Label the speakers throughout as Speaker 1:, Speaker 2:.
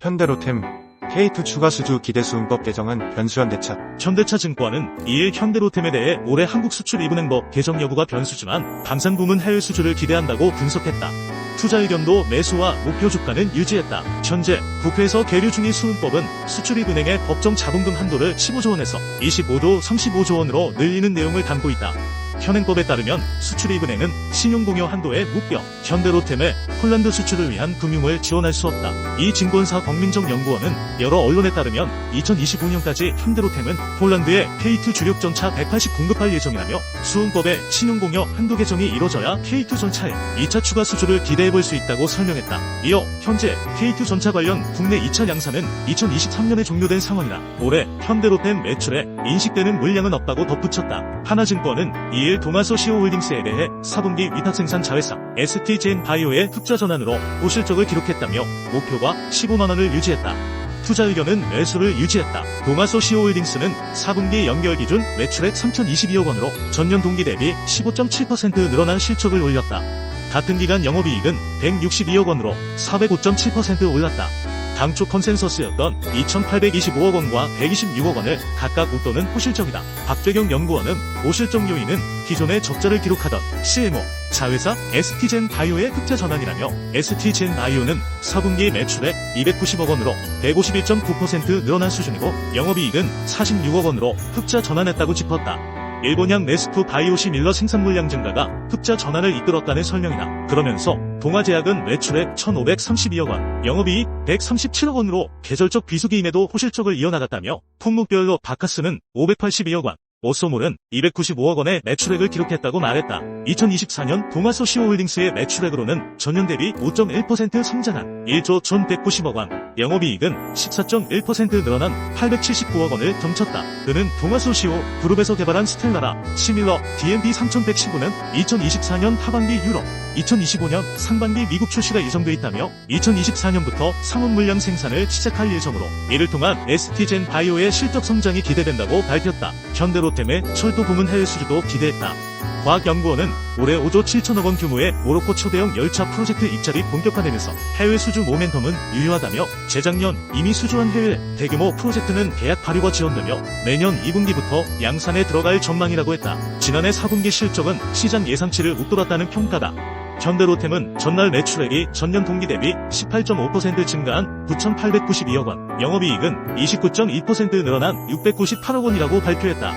Speaker 1: 현대로템 K2 추가 수주 기대수음법 개정안 변수현 대차
Speaker 2: 현대차증권은 이일 현대로템에 대해 올해 한국 수출 이분행법 개정 여부가 변수지만 방산부문 해외 수주를 기대한다고 분석했다. 투자 의견도 매수와 목표 주가는 유지했다. 현재 국회에서 계류 중인 수은법은 수출입은행의 법정 자본금 한도를 15조 원에서 25조 35조 원으로 늘리는 내용을 담고 있다. 현행법에 따르면 수출입은행은 신용공여 한도에 묶여 현대로템의 폴란드 수출을 위한 금융을 지원할 수 없다. 이 증권사 광민정 연구원은 여러 언론에 따르면 2025년까지 현대로템은 폴란드에 K2 주력 전차 180 공급할 예정이라며 수은법의 신용공여 한도 개정이 이뤄져야 K2 전차의 2차 추가 수주를 기대해볼 수 있다고 설명했다. 이어 현재 K2 전차 관련 국내 2차 양산은 2023년에 종료된 상황이라 올해 현대로템 매출에 인식되는 물량은 없다고 덧붙였다. 하나증권은 이일 동아소시오홀딩스에 대해 4분기 위탁생산 자회사 ST젠 바이오의 흑자 전환으로 고실적을 기록했다며 목표가 15만원을 유지했다. 투자 의견은 매수를 유지했다. 동아소시오홀딩스는 4분기 연결 기준 매출액 3,022억 원으로 전년 동기 대비 15.7% 늘어난 실적을 올렸다. 같은 기간 영업이익은 162억 원으로 405.7% 올랐다. 당초 컨센서스였던 2,825억 원과 126억 원을 각각 웃도는 호실적이다. 박재경 연구원은 호실적 요인은 기존에 적자를 기록하던 CMO, 자회사 ST젠 바이오의 흑자 전환이라며 ST젠 바이오는 4분기 매출액 290억 원으로 151.9% 늘어난 수준이고 영업이익은 46억 원으로 흑자 전환했다고 짚었다. 일본양 네스프 바이오시 밀러 생산 물량 증가가 흑자 전환을 이끌었다는 설명이다. 그러면서 동아제약은 매출액 1,532억 원, 영업이익 137억 원으로 계절적 비수기임에도 호실적을 이어나갔다며 품목별로 바카스는 582억 원, 오소몰은 295억 원의 매출액을 기록했다고 말했다. 2024년 동아소시오홀딩스의 매출액으로는 전년 대비 5.1% 성장한 1조 1,190억 원, 영업이익은 14.1% 늘어난 879억 원을 점쳤다. 그는 동아소시오 그룹에서 개발한 스텔라라, 시밀러, DMB 3119는 2024년 하반기 유럽, 2025년 상반기 미국 출시가 예정돼 있다며 2024년부터 상업 물량 생산을 시작할 예정으로 이를 통한 ST젠 바이오의 실적 성장이 기대된다고 밝혔다. 현대 로템의 철도 부문 해외 수주도 기대했다. 과학연구원은 올해 5조 7천억 원 규모의 모로코 초대형 열차 프로젝트 입찰이 본격화되면서 해외 수주 모멘텀은 유효하다며 재작년 이미 수주한 해외 대규모 프로젝트는 계약 발효가 지연되며 내년 2분기부터 양산에 들어갈 전망이라고 했다. 지난해 4분기 실적은 시장 예상치를 웃돌았다는 평가다. 현대로템은 전날 매출액이 전년 동기 대비 18.5% 증가한 9,892억 원, 영업이익은 29.2% 늘어난 698억 원이라고 발표했다.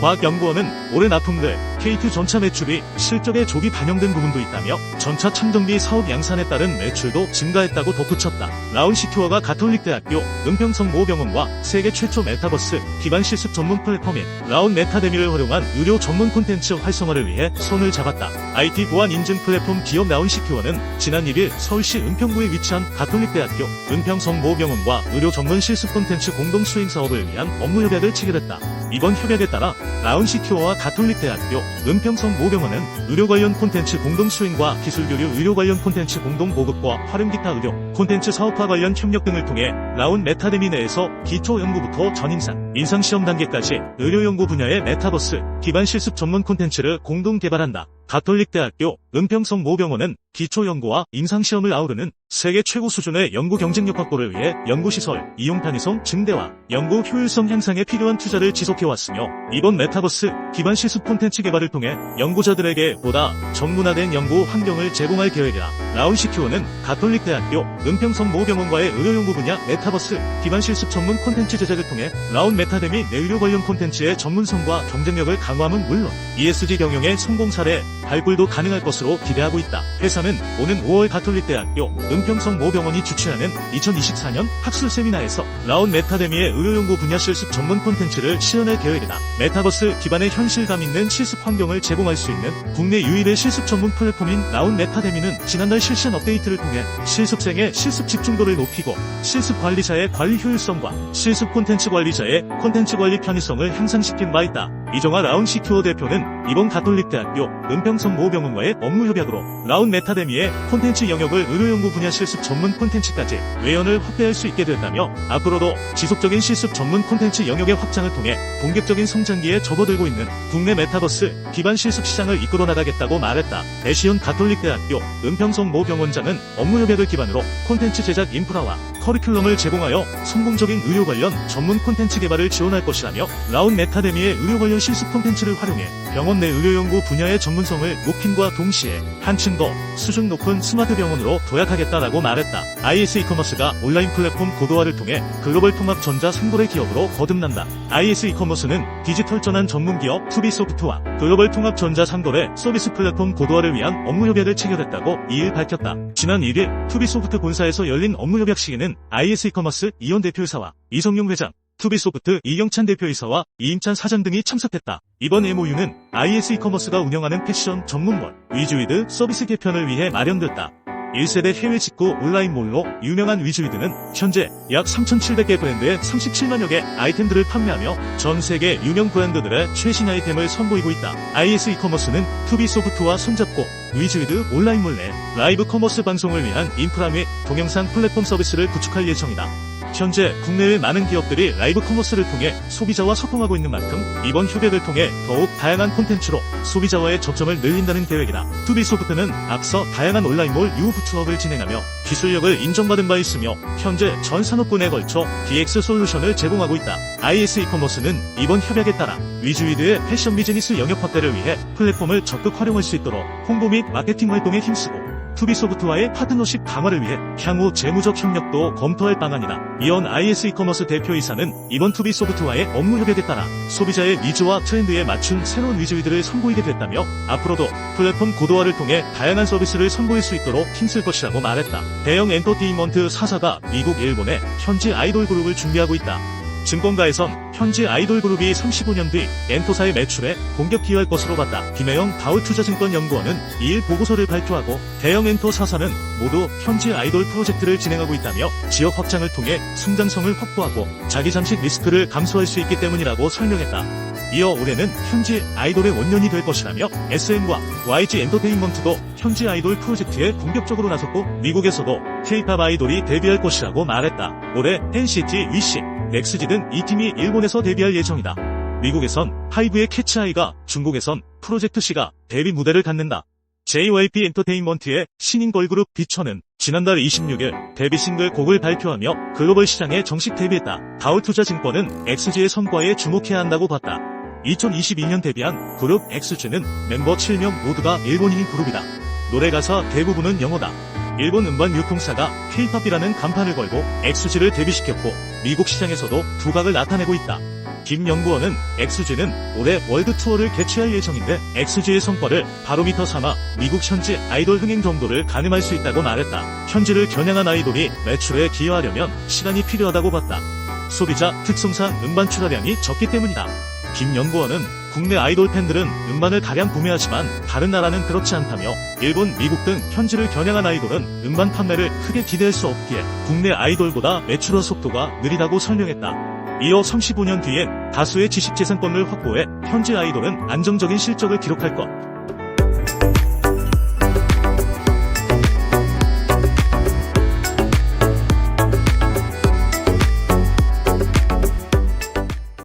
Speaker 2: 과학연구원은 올해 납품될 K2 전차 매출이 실적에 조기 반영된 부분도 있다며 전차 참정비 사업 양산에 따른 매출도 증가했다고 덧붙였다. 라운시큐어가 가톨릭대학교 은평성 모 병원과 세계 최초 메타버스 기반 실습 전문 플랫폼인 라운 메타데미를 활용한 의료 전문 콘텐츠 활성화를 위해 손을 잡았다. IT 보안 인증 플랫폼 기업 라운시큐어는 지난 1일 서울시 은평구에 위치한 가톨릭대학교 은평성 모 병원과 의료 전문 실습 콘텐츠 공동 수행 사업을 위한 업무 협약을 체결했다. 이번 협약에 따라 라운시큐어와 가톨릭대학교 은평성 모병원은 의료 관련 콘텐츠 공동 수행과 기술 교류 의료 관련 콘텐츠 공동 보급과 활용 기타 의료 콘텐츠 사업화 관련 협력 등을 통해 라운 메타데미 내에서 기초 연구부터 전임상, 인상 시험 단계까지 의료 연구 분야의 메타버스 기반 실습 전문 콘텐츠를 공동 개발한다. 가톨릭대학교 은평성 모병원은 기초연구와 임상시험을 아우르는 세계 최고 수준의 연구 경쟁력 확보를 위해 연구시설, 이용 편의성 증대와 연구 효율성 향상에 필요한 투자를 지속해왔으며 이번 메타버스 기반 실습 콘텐츠 개발을 통해 연구자들에게 보다 전문화된 연구 환경을 제공할 계획이다. 라운시큐어는 가톨릭대학교 은평성 모병원과의 의료연구 분야 메타버스 기반 실습 전문 콘텐츠 제작을 통해 라운 메타데미 내의료 관련 콘텐츠의 전문성과 경쟁력을 강화함은 물론 ESG 경영의 성공 사례 발굴도 가능할 것으로 기대하고 있다. 회사는 오는 5월 가톨릭대학교 은평성 모 병원이 주최하는 2024년 학술 세미나에서 라운 메타데미의 의료연구 분야 실습 전문 콘텐츠를 시연할 계획이다. 메타버스 기반의 현실감 있는 실습 환경을 제공할 수 있는 국내 유일의 실습 전문 플랫폼인 라운 메타데미는 지난달 실시한 업데이트를 통해 실습생의 실습 집중도를 높이고 실습 관리자의 관리 효율성과 실습 콘텐츠 관리자의 콘텐츠 관리 편의성을 향상시킨 바 있다. 이정아 라운 시큐어 대표는 이번 가톨릭대학교 은평성 모병원과의 업무 협약으로 라운 메타데미의 콘텐츠 영역을 의료연구 분야 실습 전문 콘텐츠까지 외연을 확대할 수 있게 됐다며 앞으로도 지속적인 실습 전문 콘텐츠 영역의 확장을 통해 본격적인 성장기에 접어들고 있는 국내 메타버스 기반 실습 시장을 이끌어 나가겠다고 말했다. 대시현 가톨릭대학교 은평성 모병원장은 업무 협약을 기반으로 콘텐츠 제작 인프라와 커리큘럼을 제공하여 성공적인 의료 관련 전문 콘텐츠 개발을 지원할 것이라며 라운 메카데미의 의료 관련 실습 콘텐츠를 활용해 병원 내 의료 연구 분야의 전문성을 높임과 동시에 한층 더 수준 높은 스마트 병원으로 도약하겠다라고 말했다. IS 이커머스가 온라인 플랫폼 고도화를 통해 글로벌 통합 전자 상거래 기업으로 거듭난다. IS 이커머스는 디지털 전환 전문 기업 투비 소프트와 글로벌 통합 전자 상거래 서비스 플랫폼 고도화를 위한 업무 협약을 체결했다고 이일 밝혔다. 지난 1일 투비 소프트 본사에서 열린 업무 협약 시에는 IS 이커머스 이현 대표이사와 이성용 회장, 투비소프트 이경찬 대표이사와 이임찬 사장 등이 참석했다. 이번 MOU는 IS 이커머스가 운영하는 패션 전문몰 위주이드 서비스 개편을 위해 마련됐다. 1세대 해외 직구 온라인몰로 유명한 위주이드는 현재 약 3,700개 브랜드의 37만여 개 아이템들을 판매하며 전 세계 유명 브랜드들의 최신 아이템을 선보이고 있다. IS 이커머스는 투비 소프트와 손잡고 위주이드 온라인몰 내 라이브 커머스 방송을 위한 인프라 및 동영상 플랫폼 서비스를 구축할 예정이다. 현재 국내의 많은 기업들이 라이브 커머스를 통해 소비자와 소통하고 있는 만큼 이번 협약을 통해 더욱 다양한 콘텐츠로 소비자와의 접점을 늘린다는 계획이다. 투비소프트는 앞서 다양한 온라인몰 유후 추업을 진행하며 기술력을 인정받은 바 있으며 현재 전 산업군에 걸쳐 DX 솔루션을 제공하고 있다. IS 이커머스는 이번 협약에 따라 위주이드의 패션 비즈니스 영역 확대를 위해 플랫폼을 적극 활용할 수 있도록 홍보 및 마케팅 활동에 힘쓰고 투비소프트와의 파트너십 강화를 위해 향후 재무적 협력도 검토할 방안이다. 이언 IS 이커머스 대표이사는 이번 투비소프트와의 업무 협약에 따라 소비자의 니즈와 트렌드에 맞춘 새로운 위주이들을 선보이게 됐다며 앞으로도 플랫폼 고도화를 통해 다양한 서비스를 선보일 수 있도록 힘쓸 것이라고 말했다. 대형 엔터테인먼트 사사가 미국, 일본에 현지 아이돌 그룹을 준비하고 있다. 증권가에선 현지 아이돌 그룹이 35년 뒤 엔토사의 매출에 공격 기여할 것으로 봤다. 김혜영 가을투자증권 연구원은 2일 보고서를 발표하고 대형 엔토 사사는 모두 현지 아이돌 프로젝트를 진행하고 있다며 지역 확장을 통해 성장성을 확보하고 자기 잠식 리스크를 감소할 수 있기 때문이라고 설명했다. 이어 올해는 현지 아이돌의 원년이 될 것이라며 SN과 YG 엔터테인먼트도 현지 아이돌 프로젝트에 본격적으로 나섰고 미국에서도 K-팝 아이돌이 데뷔할 것이라고 말했다. 올해 NCT, 위시, 넥스지 등이 팀이 일본에서 데뷔할 예정이다. 미국에선 하이브의 캐치아이가 중국에선 프로젝트 C가 데뷔 무대를 갖는다. JYP 엔터테인먼트의 신인 걸그룹 비처는 지난달 26일 데뷔 싱글 곡을 발표하며 글로벌 시장에 정식 데뷔했다. 가을투자증권은 XG의 성과에 주목해야 한다고 봤다. 2022년 데뷔한 그룹 XG는 멤버 7명 모두가 일본인인 그룹이다. 노래 가사 대부분은 영어다. 일본 음반 유통사가 K-팝이라는 간판을 걸고 XG를 데뷔시켰고 미국 시장에서도 두각을 나타내고 있다. 김 연구원은 XG는 올해 월드 투어를 개최할 예정인데 XG의 성과를 바로미터 삼아 미국 현지 아이돌 흥행 정도를 가늠할 수 있다고 말했다. 현지를 겨냥한 아이돌이 매출에 기여하려면 시간이 필요하다고 봤다. 소비자 특성상 음반 출하량이 적기 때문이다. 김 연구원은 국내 아이돌 팬들은 음반을 다량 구매하지만 다른 나라는 그렇지 않다며 일본, 미국 등 현지를 겨냥한 아이돌은 음반 판매를 크게 기대할 수 없기에 국내 아이돌보다 매출화 속도가 느리다고 설명했다. 이어 35년 뒤엔 다수의 지식재산권을 확보해 현지 아이돌은 안정적인 실적을 기록할 것.